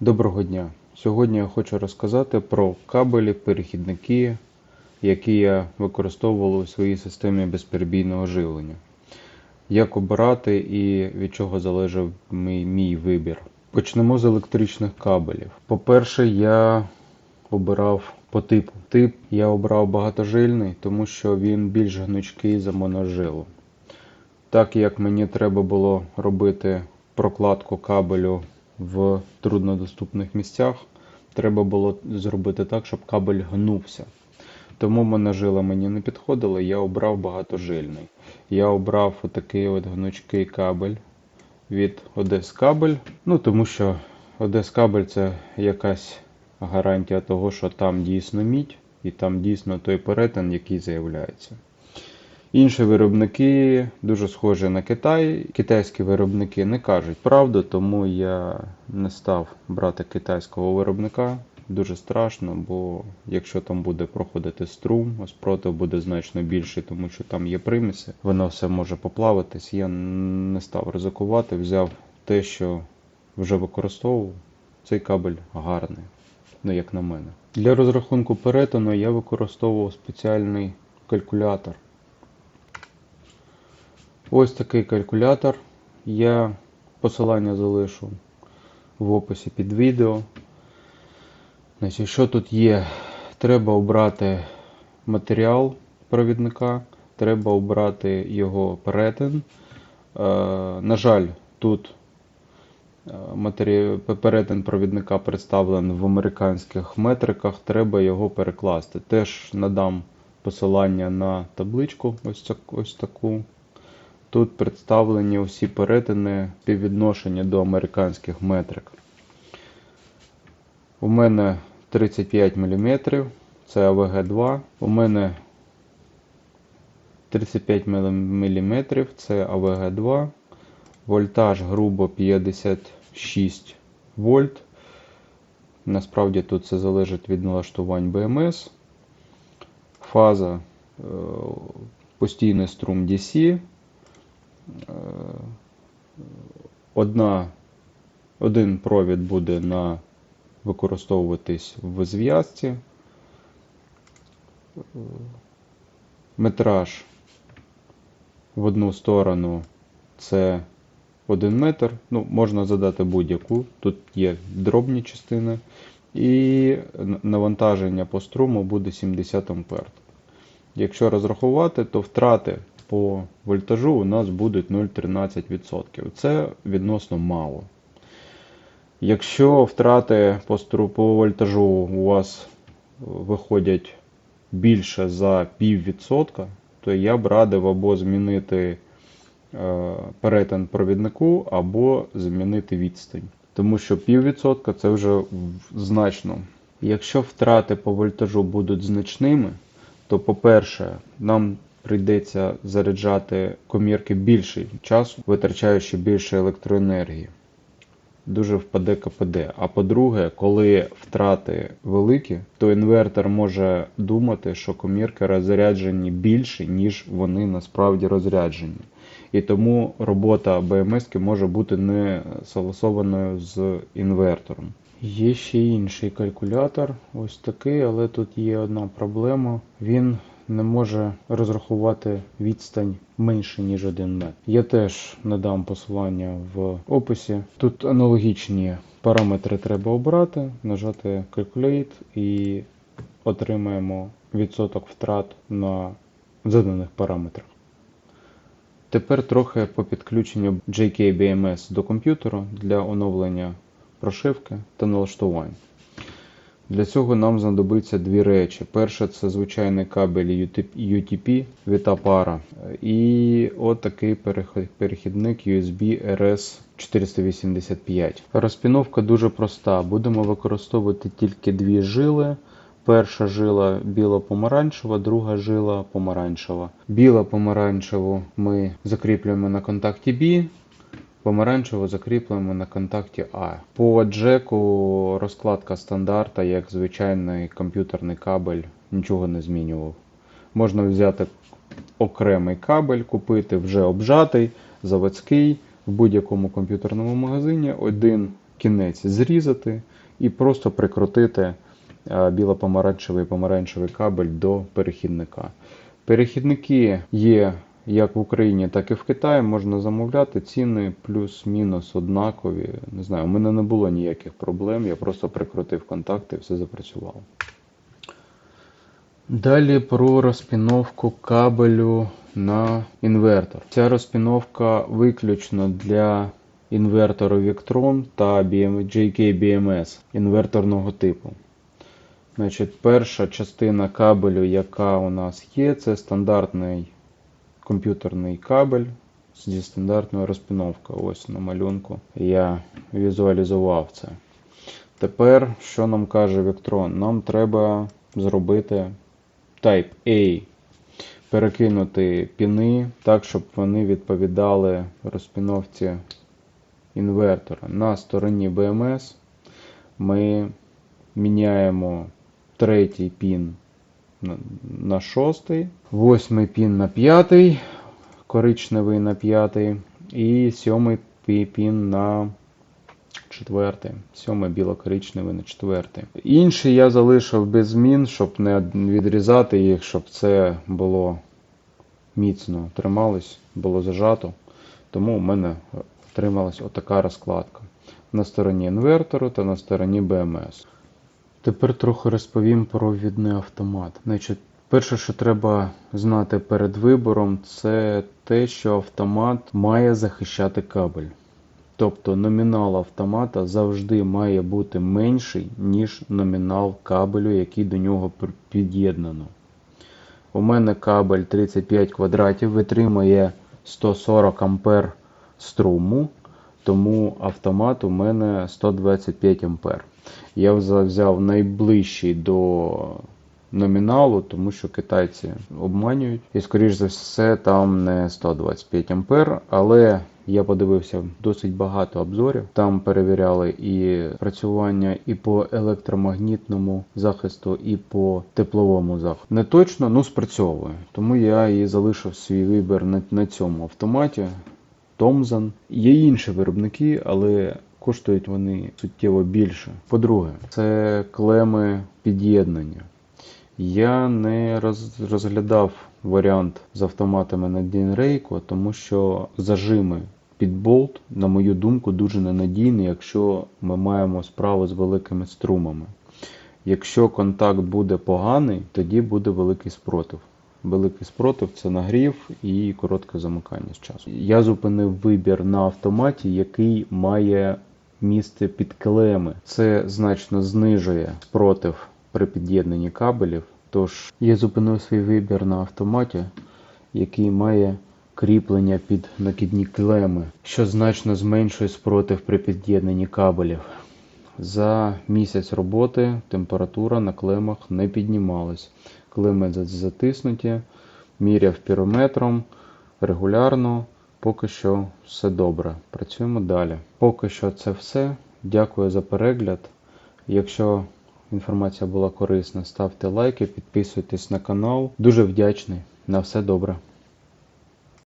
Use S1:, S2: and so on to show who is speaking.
S1: Доброго дня! Сьогодні я хочу розказати про кабелі, перехідники, які я використовував у своїй системі безперебійного живлення. Як обирати і від чого залежав мій, мій вибір. Почнемо з електричних кабелів. По-перше, я обирав по типу. Тип я обрав багатожильний, тому що він більш гнучкий за моножилу. Так як мені треба було робити прокладку кабелю в труднодоступних місцях, треба було зробити так, щоб кабель гнувся. Тому моножила мені не підходила, я обрав багатожильний. Я обрав отакий от гнучкий кабель від Одес кабель. Ну тому що Одес кабель це якась гарантія того, що там дійсно мідь і там дійсно той перетин, який заявляється. Інші виробники дуже схожі на Китай. Китайські виробники не кажуть правду, тому я не став брати китайського виробника. Дуже страшно, бо якщо там буде проходити струм, спротив буде значно більший, тому що там є приміси, воно все може поплавитись. Я не став ризикувати, взяв те, що вже використовував. Цей кабель гарний, ну як на мене. Для розрахунку перетину я використовував спеціальний калькулятор. Ось такий калькулятор. Я посилання залишу в описі під відео. Значить, Що тут є? Треба обрати матеріал провідника, треба обрати його перетин. Е, на жаль, тут е, перетин провідника представлений в американських метриках, треба його перекласти. Теж надам посилання на табличку, ось, так, ось таку. Тут представлені усі перетини співвідношення до американських метрик. У мене 35 мм, це АВГ2. У мене 35 мм, це АВГ2. Вольтаж грубо 56 вольт. Насправді тут це залежить від налаштувань БМС. Фаза е, постійний струм DC. Одна, один провід буде на використовуватись в зв'язці. Метраж в одну сторону це 1 метр. Ну, можна задати будь-яку. Тут є дробні частини. І навантаження по струму буде 70 А. Якщо розрахувати, то втрати по вольтажу у нас будуть 0,13%. Це відносно мало. Якщо втрати по, по вольтажу у вас виходять більше за піввідсотка, то я б радив або змінити е, перетин провіднику, або змінити відстань. Тому що піввідсотка це вже значно. Якщо втрати по вольтажу будуть значними, то, по-перше, нам прийдеться заряджати комірки більше часу, витрачаючи більше електроенергії. Дуже впаде КПД. А по-друге, коли втрати великі, то інвертор може думати, що комірки розряджені більше, ніж вони насправді розряджені. І тому робота БМС може бути не согласованою з інвертором. Є ще інший калькулятор, ось такий, але тут є одна проблема. Він не може розрахувати відстань менше, ніж 1 метр. Я теж надам посилання в описі. Тут аналогічні параметри треба обрати, нажати Calculate і отримаємо відсоток втрат на заданих параметрах. Тепер трохи по підключенню JK-BMS до комп'ютера для оновлення прошивки та налаштувань. Для цього нам знадобиться дві речі. Перше це звичайний кабель UTP від Apara і отакий перехідник USB RS485. Розпіновка дуже проста. Будемо використовувати тільки дві жили. Перша жила біло-помаранчева, друга жила помаранчева. Біло-помаранчеву ми закріплюємо на контакті B, Помаранчево закріплюємо на контакті А. По джеку розкладка стандарта, як звичайний комп'ютерний кабель, нічого не змінював. Можна взяти окремий кабель, купити вже обжатий, заводський в будь-якому комп'ютерному магазині. Один кінець зрізати і просто прикрутити е, біло-помаранчевий і помаранчевий кабель до перехідника. Перехідники є як в Україні, так і в Китаї. Можна замовляти. Ціни плюс-мінус однакові. Не знаю, у мене не було ніяких проблем. Я просто прикрутив контакти і все запрацювало. Далі про розпіновку кабелю на інвертор. Ця розпіновка виключно для інвертору Victron та JK BMS інверторного типу. Значить, перша частина кабелю, яка у нас є, це стандартний комп'ютерний кабель зі стандартною розпіновкою. Ось на малюнку я візуалізував це. Тепер, що нам каже Victron? Нам треба зробити Type A. Перекинути піни так, щоб вони відповідали розпіновці інвертора. На стороні BMS ми міняємо третій пін на- шостий, восьмий пін на п'ятий, коричневий на п'ятий, і сьомий пін на четвертий. Сьомий біло-коричневий на четвертий. Інші я залишив без змін, щоб не відрізати їх, щоб це було міцно трималось, було зажато. Тому у мене отрималась отака розкладка на стороні інвертору та на стороні BMS. Тепер трохи розповім про відний автомат. Значить, перше, що треба знати перед вибором, це те, що автомат має захищати кабель. Тобто номінал автомата завжди має бути менший, ніж номінал кабелю, який до нього під'єднано. У мене кабель 35 квадратів витримує 140 ампер струму, тому автомат у мене 125 ампер. Я взяв найближчий до номіналу, тому що китайці обманюють. І, скоріш за все, там не 125 ампер, але я подивився досить багато обзорів. Там перевіряли і працювання і по електромагнітному захисту, і по тепловому захисту. Не точно, ну спрацьовує. Тому я і залишив свій вибір на, на цьому автоматі. Томзан. Є інші виробники, але коштують вони суттєво більше. По-друге, це клеми під'єднання. Я не роз- розглядав варіант з автоматами на Дінрейко, тому що зажими під болт, на мою думку, дуже ненадійні, якщо ми маємо справу з великими струмами. Якщо контакт буде поганий, тоді буде великий спротив. Великий спротив це нагрів і коротке замикання з часу. Я зупинив вибір на автоматі, який має місце під клеми. Це значно знижує спротив при під'єднанні кабелів. Тож я зупинив свій вибір на автоматі, який має кріплення під накидні клеми, що значно зменшує спротив при під'єднанні кабелів. За місяць роботи температура на клемах не піднімалась. Клеми затиснуті, міряв пірометром регулярно. Поки що все добре. Працюємо далі. Поки що це все. Дякую за перегляд. Якщо інформація була корисна, ставте лайки, підписуйтесь на канал. Дуже вдячний. На все добре.